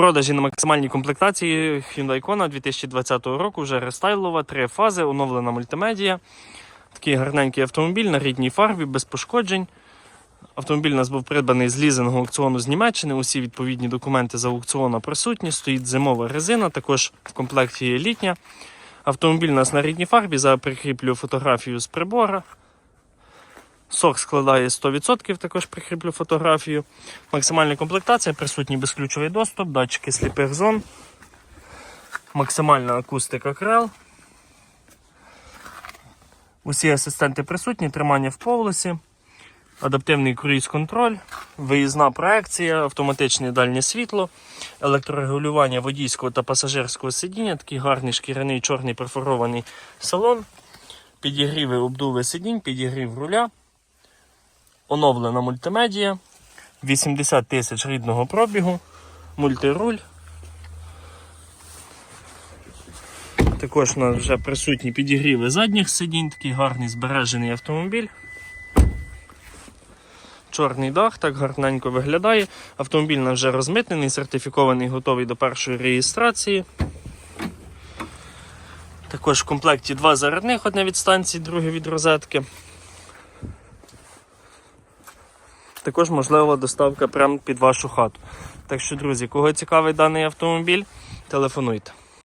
продажі на максимальній комплектації Hyundai Kona 2020 року, вже рестайлова, три фази, оновлена мультимедія. Такий гарненький автомобіль на рідній фарбі, без пошкоджень. Автомобіль у нас був придбаний з лізингу аукціону з Німеччини. Усі відповідні документи з аукціону присутні. Стоїть зимова резина, також в комплекті є літня. Автомобіль у нас на рідній фарбі. Зараз прикріплю фотографію з прибора. Сок складає 100%, також прикріплю фотографію. Максимальна комплектація, присутній безключовий доступ, датчики сліпих зон, максимальна акустика крел. Усі асистенти присутні, тримання в полосі, адаптивний круїз-контроль, виїзна проекція, автоматичне дальнє світло, електрорегулювання водійського та пасажирського сидіння, такий гарний шкіряний чорний перфорований салон, підігріви обдуви сидінь, підігрів руля, оновлена мультимедія, 80 тисяч рідного пробігу, мультируль. Також у нас вже присутні підігріви задніх сидінь, такий гарний збережений автомобіль. Чорний дах так гарненько виглядає. Автомобіль у вже розмитнений, сертифікований, готовий до першої реєстрації. Також в комплекті два зарядних, одне від станції, друге від розетки. Також можлива доставка прямо під вашу хату. Так що, друзі, кого цікавий даний автомобіль, телефонуйте.